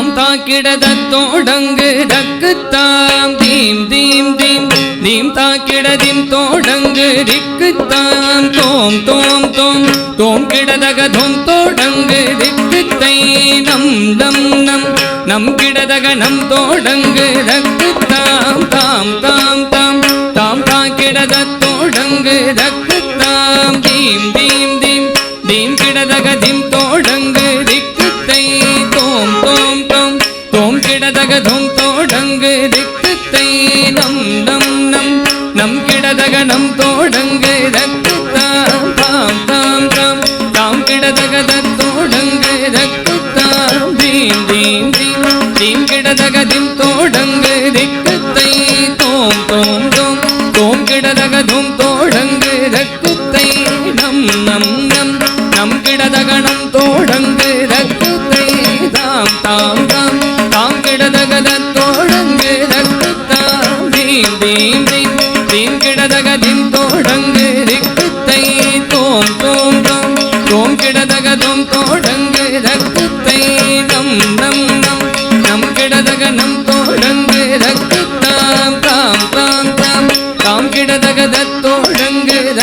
தாம் தாக்கிடதத்தோடங்கு தக்குத்தாம் தீம் தீம் தீம். தீம் தாக்கிடதிம் தோடங்கு திக்குத்தாம் தோம் தோம் தோம். தோம் கிடதக தோம் தோடங்கு திக்குத்தை நம் நம் நம். நம் கிடதக நம் தோடங்கு தக்குத்தாம் தாம் தாம் தாம் கிடதகதின் தோடங்கு திக்கத்தை தோம் தோம் தோம் தோம் கிடதகதும்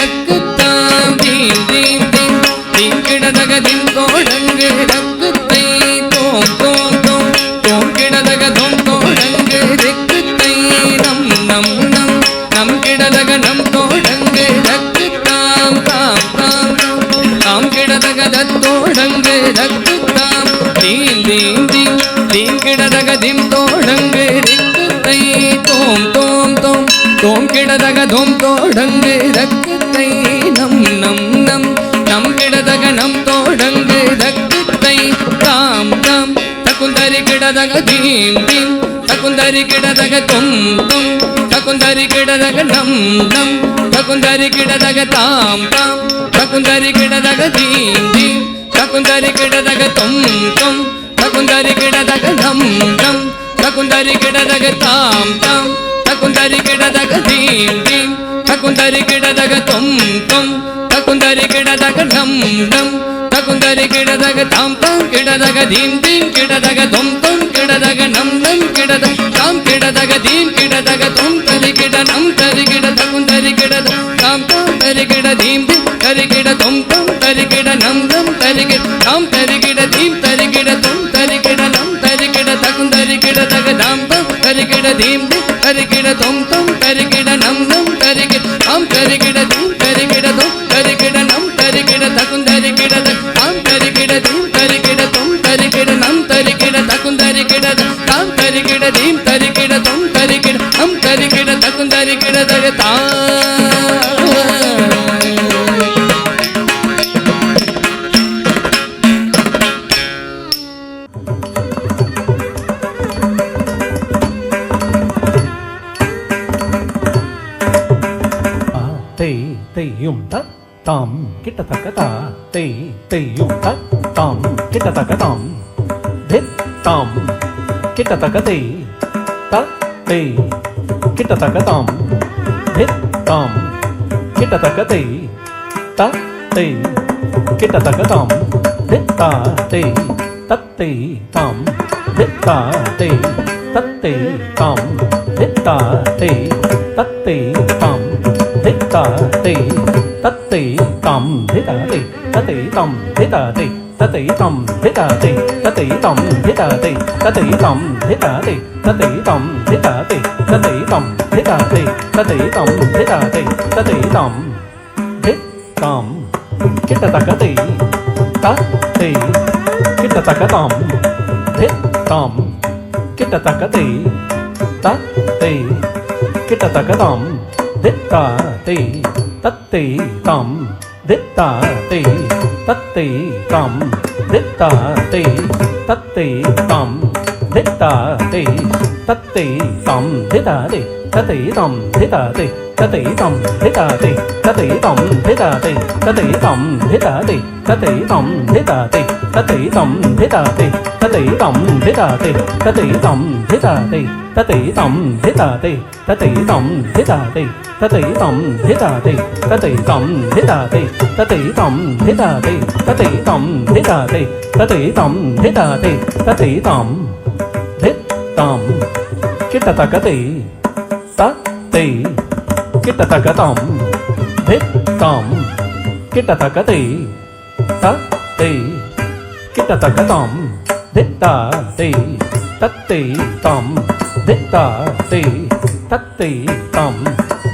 தக்குத்தாம் தீம் தீம் தீம். தீம் கிடதக தக்குத்தை தோம் தோம் தோம். தோம் கிடதக தோம் தோடங்கு திக்குத்தை நம் நம் நம். நம் கிடதக நம் தோடங்கு தக்குத்தாம் தாம் தாம். தாம் கிடதக தத்தோடங்கு தக்குத்தாம் தீம் தீம் தீம். தீம் தோடங்கு தோம் தோம் தோம் தோம். கிடதக தோம் தோடங்கு കിടതക ഭീം ഭീം ശകുന്തരി കിടതക തും തും ശകുന്തരി കിടതക നം നം ശകുന്തരി കിടതക താം താം ശകുന്തരി കിടതക ഭീം ശകുന്തരി കിടതക തും ശകുന്തരി കിടതക നം ശകുന്തരി കിടതക താം ശകുന്തരി കിടതക ഭീം ശകുന്തരി കിടതക തും ശകുന്തരി കിടതക നം കുന്തരി കിടതക താം താം കിടതക ധീം ധീം കിടതക തൊം തൊം കിടതക നം നം കിടത താം കിടതക ധീം കിടതക തൊം തരി കിട നം തരി കിട തകുന്തരി കിടത താം താം തരി കിട ധീം ധീം തരി കിട തൊം തൊം തരി കിട നം നം തരി കിട താം തരി കിട ധീം തരി കിട തൊം തരി കിട നം തരി കിട തകുന്തരി കിടതക താം താം തരി കിട ധീം ധീം തരി കിട തൊം തൊം തരി കിട നം നം തരി കിട താം തരി കിട ധീം തരി കിട തൊം தீம் தரிக்கிட தொம் தரிக்கிட நம் தரிக்கிட தகும் தரிக்கிட தகத்தா தெய்யும் கிட்டத்தக்க தா தெய் தெய்யும் தாம் கிட்டத்தக்க தாம் தாம் కిట తగతి తి కిట తగతాం హిట్ తాం కిట తగతి తి కిట తగతాం హిట్ తా తి తత్తి తాం హిట్ తా తి తత్తి తాం హిట్ తా తి తత్తి తాం హిట్ తా తి తత్తి తాం హిట్ తా తి తత్తి తాం హిట్ తా తి 得地氹，得地地，得地氹，得地地，得地氹。thế tở tỳ, ta tỷ tổng thế tở tỳ, ta tỷ tổng thế tở tỳ, ta tỷ tổng thế tở tỳ, ta tỷ tổng thế tổng kết ta ta cỡ tỳ, ta tỷ kết ta ta cỡ tổng thế tổng kết ta ta cỡ tỳ, ta tỷ kết ta ta cỡ tổng thế tở tỳ, ta tỷ tổng thế tà tỷ ta tỷ tổng thế tà tỷ ta tỷ tổng thế ta tì tất tì tổng thế ta tì tất tì tổng thế ta tì tất tì tổng thế ta tì tất tì tổng thế ta tì tất tì tổng thế ta tì tất tì tổng thế ta tì tất tì tổng thế ta tì tất tì tổng thế ta tì tất tì tổng thế ta tì tất tì tổng thế ta tì tất tì tổng thế ta tì tất tì tổng thế tà tì tất tì tổng thế tà tì tất tì tổng thế tà tì tất tì tổng thế tà tì tất tì tổng thế tà tì tất tì tổng தகதாம் கிட்ட தகதை தத்தை. கிட்ட தகதாம் தித்தாம் கிட்ட தகதை தத்தை. கிட்ட தகதாம் தித்தா தை தத்தை தாம். தித்தா தை தத்தை தாம்.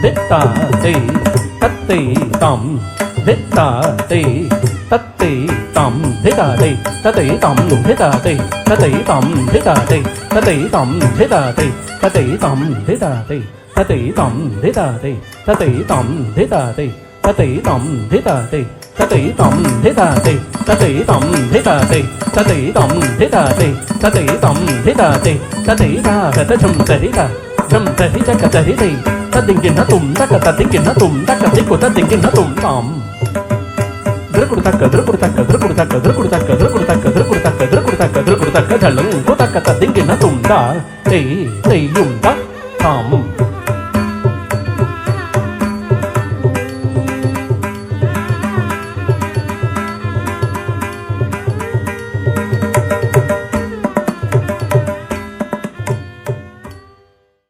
தித்தா தை தத்தை தாம். தித்தா தை tất tỷ tổng thế tờ tỷ tất tỷ tổng lùng thế tờ tỷ tất tỷ tổng thế tờ tỷ tất tỷ tổng thế tờ tỷ tất tỷ tổng thế tờ tỷ tất tỷ tổng thế tờ tỷ tất tỷ tổng thế tờ tỷ tất tỷ tổng thế tờ tỷ ta tỷ tổng thế tờ tỷ ta tỷ tổng thế tờ tỷ ta tỷ tổng thế tờ tỷ ta tỷ tổng thế tờ tỳ ta tỷ ta về ta trầm tề ta trầm tề chắc cả tề tỳ ta tình kiền nó tùng ta cả ta tình kiền nó tùng ta cả tiếng của ta tình kiền nó tùng tổng கதிர் கொடுத்தா கதிர் கொடுத்தா கதிர் கொடுத்தா கதிர் கொடுத்தா கதிர் கொடுத்தா கதிர் கொடுத்தா கதிர் கொடுத்தா கதிர் கொடுத்தா கதலும் கொடுத்தா கதிங்கின துண்டா தெய் தெய்யுண்டா காமும்